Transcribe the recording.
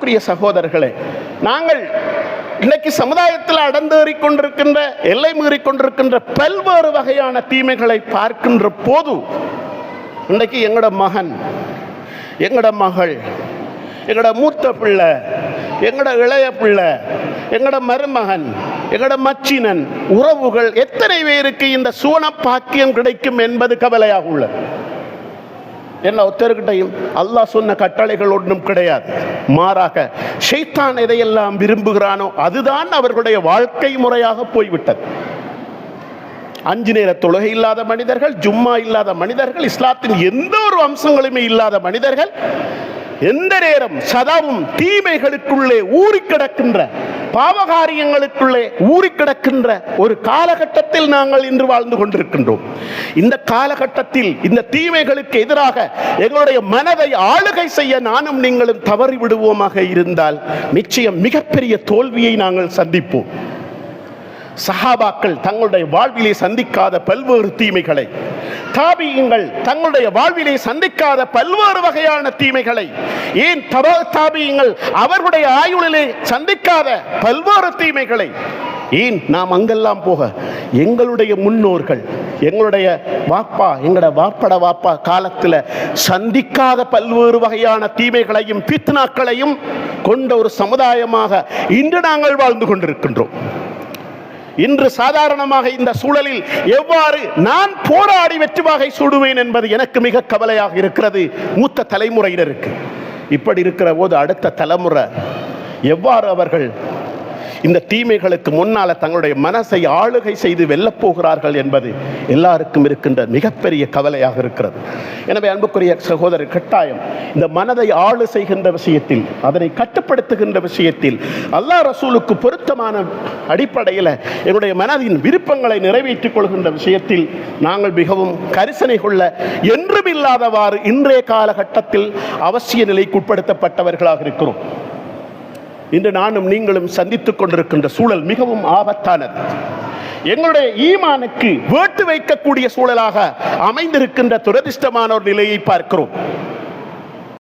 அன்புக்குரிய சகோதரர்களே நாங்கள் இன்னைக்கு சமுதாயத்தில் அடந்தேறி கொண்டிருக்கின்ற எல்லை மீறி கொண்டிருக்கின்ற பல்வேறு வகையான தீமைகளை பார்க்கின்ற போது இன்னைக்கு எங்களோட மகன் எங்களோட மகள் எங்களோட மூத்த பிள்ளை எங்களோட இளைய பிள்ளை எங்களோட மருமகன் எங்களோட மச்சினன் உறவுகள் எத்தனை பேருக்கு இந்த சூன பாக்கியம் கிடைக்கும் என்பது கவலையாக உள்ளது. என்ன ஒத்தர்கிட்டையும் அல்லாஹ் சொன்ன கட்டளைகள் ஒன்றும் கிடையாது. மாறாக ஷைத்தான் எதையெல்லாம் விரும்புகிறானோ அதுதான் அவர்களுடைய வாழ்க்கை முறையாக போய்விட்டது. அஞ்சு நேர தொழுகை இல்லாத மனிதர்கள் ஜும்மா இல்லாத மனிதர்கள் இஸ்லாத்தின் எந்த ஒரு அம்சங்களுமே இல்லாத மனிதர்கள் எந்த நேரம் சதாவும் தீமைகளுக்குள்ளே ஊறி கிடக்கின்ற பாவகாரியங்களுக்குள்ளே ஊறி கிடக்கின்ற ஒரு காலகட்டத்தில் நாங்கள் இன்று வாழ்ந்து கொண்டிருக்கின்றோம். இந்த காலகட்டத்தில் இந்த தீமைகளுக்கு எதிராக எங்களுடைய மனதை ஆளுகை செய்ய நானும் நீங்களும் தவறி விடுவோமாக இருந்தால் நிச்சயம் மிகப்பெரிய தோல்வியை நாங்கள் சந்திப்போம். சஹாபாக்கள் தங்களுடைய வாழ்விலே சந்திக்காத பல்வேறு தீமைகளை தாபியங்கள் தங்களுடைய வாழ்விலே சந்திக்காத பல்வேறு வகையான தீமைகளை ஏன் தபா தாபியங்கள் அவர்களுடைய ஆயுளிலே சந்திக்காத பல்வேறு தீமைகளை ஏன் நாம் அங்கெல்லாம் போக எங்களுடைய முன்னோர்கள் எங்களுடைய வாப்பா எங்களோட வாப்பட வாப்பா காலத்தில் சந்திக்காத பல்வேறு வகையான தீமைகளையும் பித்னாக்களையும் கொண்ட ஒரு சமுதாயமாக இன்று நாங்கள் வாழ்ந்து கொண்டிருக்கின்றோம். இன்று சாதாரணமாக இந்த சூழலில் எவ்வாறு நான் போராடி வெற்றி வாகை சூடுவேன் என்பது எனக்கு மிக கவலையாக இருக்கிறது. மூத்த தலைமுறையினருக்கு. இப்படி இருக்கிற போது அடுத்த தலைமுறை எவ்வாறு அவர்கள் இந்த தீமைகளுக்கு முன்னால தங்களுடைய மனசை ஆளுகை செய்து வெல்லப் போகிறார்கள் என்பது எல்லாருக்கும் இருக்கின்ற மிகப்பெரிய கவலையாக இருக்கிறது. எனவே அன்புக்குரிய சகோதரர் கட்டாயம் இந்த மனதை ஆளு செய்கின்ற விஷயத்தில் அதனை கட்டுப்படுத்துகின்ற விஷயத்தில் அல்லாஹ் ரசூலுக்கு பொருத்தமான அடிப்படையில் எங்களுடைய மனதின் விருப்பங்களை நிறைவேற்றிக் கொள்கின்ற விஷயத்தில் நாங்கள் மிகவும் கரிசனை கொள்ள என்றும் இல்லாதவாறு இன்றைய காலகட்டத்தில் அவசிய நிலைக்கு உட்படுத்தப்பட்டவர்களாக இருக்கிறோம். இன்று நானும் நீங்களும் சந்தித்துக் கொண்டிருக்கின்ற சூழல் மிகவும் ஆபத்தானது. எங்களுடைய ஈமானுக்கு வேட்டு வைக்கக்கூடிய சூழலாக அமைந்திருக்கின்ற துரதிர்ஷ்டமான ஒரு நிலையை பார்க்கிறோம்.